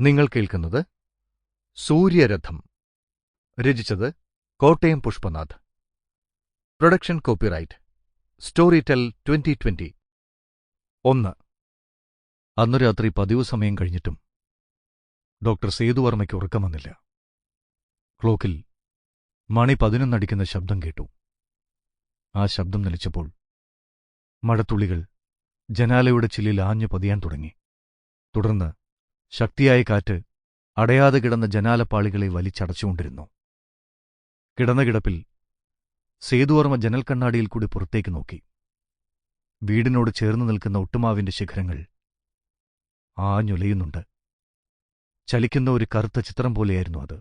നിങ്ങൾ കേൾക്കുന്നത് സൂര്യരഥം. രചിച്ചത് Kottayam Pushpanath. Production copyright. Storytel twenty twenty. ഒന്ന്. അന്നു രാത്രി പതിവ് സമയം കഴിഞ്ഞിട്ടും ഡോക്ടർ സേതുവർമ്മയ്ക്ക് ഉറക്കം വന്നില്ല. ക്ലോക്കിൽ മണി പതിനൊന്നടിക്കുന്ന ശബ്ദം കേട്ടു. ആ ശബ്ദം നിലച്ചപ്പോൾ മഴത്തുള്ളികൾ ജനാലയുടെ ചില്ലിൽ ആഞ്ഞു പതിയാൻ തുടങ്ങി. തുടർന്ന് ശക്തിയായ കാറ്റ് അടയാതെ കിടന്ന ജനാലപ്പാളികളെ വലിച്ചടച്ചുകൊണ്ടിരുന്നു. കിടന്ന കിടപ്പിൽ സേതുവർമ്മ ജനൽക്കണ്ണാടിയിൽ കൂടി പുറത്തേക്ക് നോക്കി. വീടിനോട് ചേർന്ന് നിൽക്കുന്ന ഒട്ടുമാവിന്റെ ശിഖരങ്ങൾ ആഞ്ഞുലയുന്നുണ്ട്. ചലിക്കുന്ന ഒരു കറുത്ത ചിത്രം പോലെയായിരുന്നു അത്.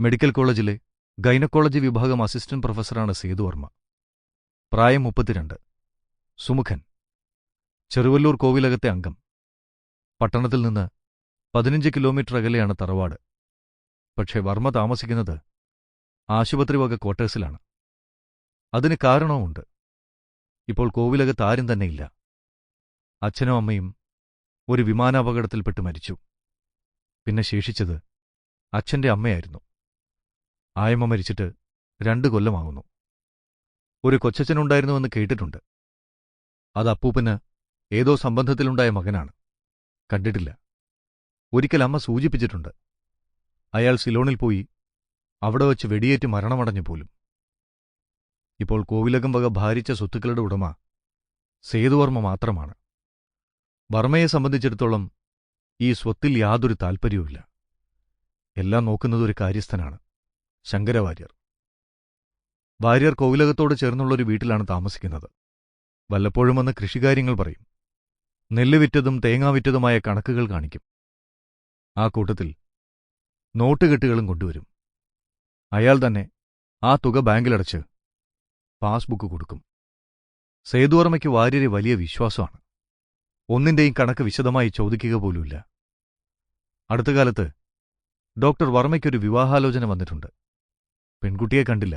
മെഡിക്കൽ കോളേജിലെ ഗൈനക്കോളജി വിഭാഗം അസിസ്റ്റന്റ് പ്രൊഫസറാണ് സേതുവർമ്മ പ്രായം മുപ്പത്തിരണ്ട്. സുമുഖൻ. ചെറുവല്ലൂർ കോവിലകത്തെ അംഗം. പട്ടണത്തിൽ നിന്ന് പതിനഞ്ച് കിലോമീറ്റർ അകലെയാണ് തറവാട്. പക്ഷേ വർമ്മ താമസിക്കുന്നത് ആശുപത്രി വക ക്വാർട്ടേഴ്സിലാണ്. അതിന് കാരണവുമുണ്ട്. ഇപ്പോൾ കോവിലകത്ത് ആരും തന്നെയില്ല. അച്ഛനും അമ്മയും ഒരു വിമാനാപകടത്തിൽപ്പെട്ട് മരിച്ചു. പിന്നെ ശേഷിച്ചത് അച്ഛന്റെ അമ്മയായിരുന്നു. ആയമ്മ മരിച്ചിട്ട് രണ്ട് കൊല്ലമാകുന്നു. ഒരു കൊച്ചച്ഛനുണ്ടായിരുന്നുവെന്ന് കേട്ടിട്ടുണ്ട്. അത് അപ്പൂപ്പന് ഏതോ സംബന്ധത്തിലുണ്ടായ മകനാണ്. കണ്ടിട്ടില്ല. ഒരിക്കൽ അമ്മ സൂചിപ്പിച്ചിട്ടുണ്ട്. അയാൾ സിലോണിൽ പോയി അവിടെ വച്ച് വെടിയേറ്റ് മരണമടഞ്ഞു പോലും. ഇപ്പോൾ കോവിലകം വക ഭാരിച്ച സ്വത്തുക്കളുടെ ഉടമ സേതുവർമ്മ മാത്രമാണ്. വർമ്മയെ സംബന്ധിച്ചിടത്തോളം ഈ സ്വത്തിൽ യാതൊരു താൽപ്പര്യവുമില്ല എല്ലാം നോക്കുന്നത് ഒരു കാര്യസ്ഥനാണ് ശങ്കരവാര്യർ. വാര്യർ കോവിലകത്തോട് ചേർന്നുള്ളൊരു വീട്ടിലാണ് താമസിക്കുന്നത്. വല്ലപ്പോഴും വന്ന് കൃഷികാര്യങ്ങൾ പറയും. നെല്ല് തേങ്ങാവിറ്റതുമായ തേങ്ങ വിറ്റതുമായ കണക്കുകൾ കാണിക്കും. ആ കൂട്ടത്തിൽ നോട്ടുകെട്ടുകളും കൊണ്ടുവരും. അയാൾ തന്നെ ആ തുക ബാങ്കിലടച്ച് പാസ്ബുക്ക് കൊടുക്കും. സേതുവർമ്മയ്ക്ക് വാര്യരെ വലിയ വിശ്വാസമാണ്. ഒന്നിന്റെയും കണക്ക് വിശദമായി ചോദിക്കുക പോലുമില്ല. അടുത്ത കാലത്ത് ഡോക്ടർ വർമ്മയ്ക്കൊരു വിവാഹാലോചന വന്നിട്ടുണ്ട്. പെൺകുട്ടിയെ കണ്ടില്ല.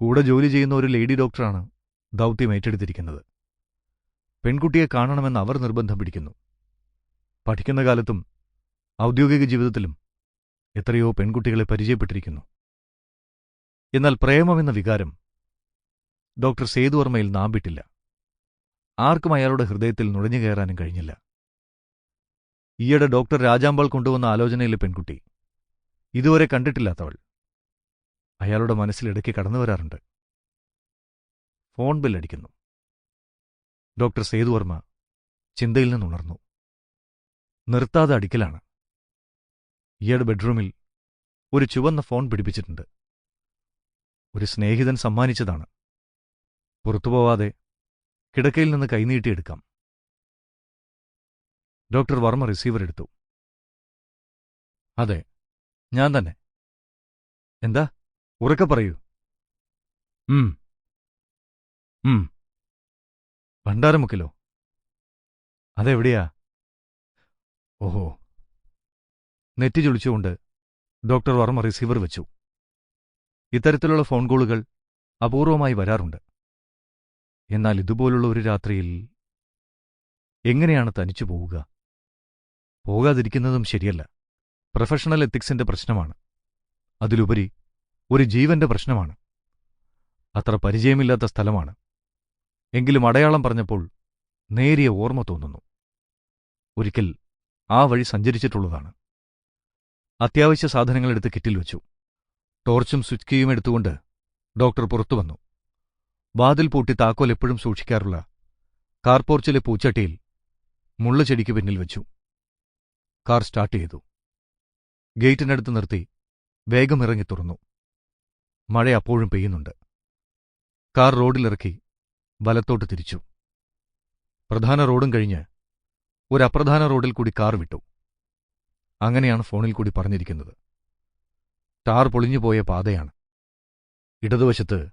കൂടെ ജോലി ചെയ്യുന്ന ഒരു ലേഡി ഡോക്ടറാണ് ദൗത്യം ഏറ്റെടുത്തിരിക്കുന്നത്. പെൺകുട്ടിയെ കാണണമെന്ന് അവർ നിർബന്ധം പിടിക്കുന്നു. പഠിക്കുന്ന കാലത്തും ഔദ്യോഗിക ജീവിതത്തിലും എത്രയോ പെൺകുട്ടികളെ പരിചയപ്പെട്ടിരിക്കുന്നു. എന്നാൽ പ്രേമമെന്ന വികാരം ഡോക്ടർ സേതുവർമ്മയിൽ നാമ്പിട്ടില്ല. ആർക്കും അയാളുടെ ഹൃദയത്തിൽ നുഴഞ്ഞു കയറാനും കഴിഞ്ഞില്ല. ഈയിടെ ഡോക്ടർ രാജാമ്പാൾ കൊണ്ടുവന്ന ആലോചനയിലെ പെൺകുട്ടി ഇതുവരെ കണ്ടിട്ടില്ലാത്തവൾ അയാളുടെ മനസ്സിലിടയ്ക്ക് കടന്നു വരാറുണ്ട് ഫോൺ ബില്ലടിക്കുന്നു. ഡോക്ടർ സേതുവർമ്മ ചിന്തയിൽ നിന്നുണർന്നു. നിർത്താതെ അടിക്കലാണ്. ഇയാളുടെ ബെഡ്റൂമിൽ ഒരു ചുവന്ന ഫോൺ പിടിപ്പിച്ചിട്ടുണ്ട്. ഒരു സ്നേഹിതൻ സമ്മാനിച്ചതാണ്. പുറത്തുപോവാതെ കിടക്കയിൽ നിന്ന് കൈനീട്ടിയെടുക്കാം. ഡോക്ടർ വർമ്മ റിസീവർ എടുത്തു. അതെ ഞാൻ തന്നെ. എന്താ? ഉറക്കെ പറയൂ. ഉം. ഉം. ഭണ്ഡാരമുക്കിലോ? അതെവിടെയാ? ഓഹോ. നെറ്റി ചൊളിച്ചുകൊണ്ട് ഡോക്ടർ വർമ്മ റിസീവർ വെച്ചു. ഇത്തരത്തിലുള്ള ഫോൺ കോളുകൾ അപൂർവമായി വരാറുണ്ട്. എന്നാൽ ഇതുപോലുള്ള ഒരു രാത്രിയിൽ എങ്ങനെയാണ് തനിച്ചു പോവുക? പോകാതിരിക്കുന്നതും ശരിയല്ല. പ്രൊഫഷണൽ എത്തിക്സിന്റെ പ്രശ്നമാണ്. അതിലുപരി ഒരു ജീവന്റെ പ്രശ്നമാണ്. അത്ര പരിചയമില്ലാത്ത സ്ഥലമാണ്. എങ്കിലും അടയാളം പറഞ്ഞപ്പോൾ നേരിയ ഓർമ്മ തോന്നുന്നു. ഒരിക്കൽ ആ വഴി സഞ്ചരിച്ചിട്ടുള്ളതാണ്. അത്യാവശ്യ സാധനങ്ങൾ സാധനങ്ങളെടുത്ത് കിറ്റിൽ വെച്ചു. ടോർച്ചും സ്വിച്ച് കീയും എടുത്തുകൊണ്ട് ഡോക്ടർ പുറത്തു വന്നു. വാതിൽ പൂട്ടി താക്കോൽ എപ്പോഴും സൂക്ഷിക്കാറുള്ള കാർപോർച്ചിലെ പൂച്ചട്ടിയിൽ മുള്ള ചെടിക്ക് പിന്നിൽ വെച്ചു. കാർ സ്റ്റാർട്ട് ചെയ്തു. ഗേറ്റിനടുത്ത് നിർത്തി വേഗം ഇറങ്ങി തുറന്നു. മഴ അപ്പോഴും പെയ്യുന്നുണ്ട്. കാർ റോഡിലിറക്കി വലത്തോട്ട് തിരിച്ചു. പ്രധാന റോഡും കഴിഞ്ഞ് ഒരു അപ്രധാന റോഡിൽ കൂടി കാർ വിട്ടു. അങ്ങനെയാണ് ഫോണിൽ കൂടി പറഞ്ഞിരിക്കുന്നത്. ടാർ പൊളിഞ്ഞുപോയ പാതയാണ്. ഇടതുവശത്ത്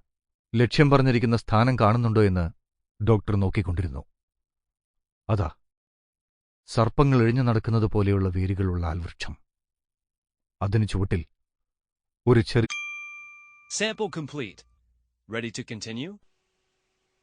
ലക്ഷ്യം പറഞ്ഞിരിക്കുന്ന സ്ഥാനം കാണുന്നുണ്ടോ എന്ന് ഡോക്ടർ നോക്കിക്കൊണ്ടിരുന്നു. അതാ സർപ്പങ്ങൾ എഴിഞ്ഞു നടക്കുന്നത് പോലെയുള്ള വേരുകളുള്ള ആൽവൃക്ഷം അതിനു ചുവട്ടിൽ ഒരു ചെറിയ Sample complete. Ready to continue?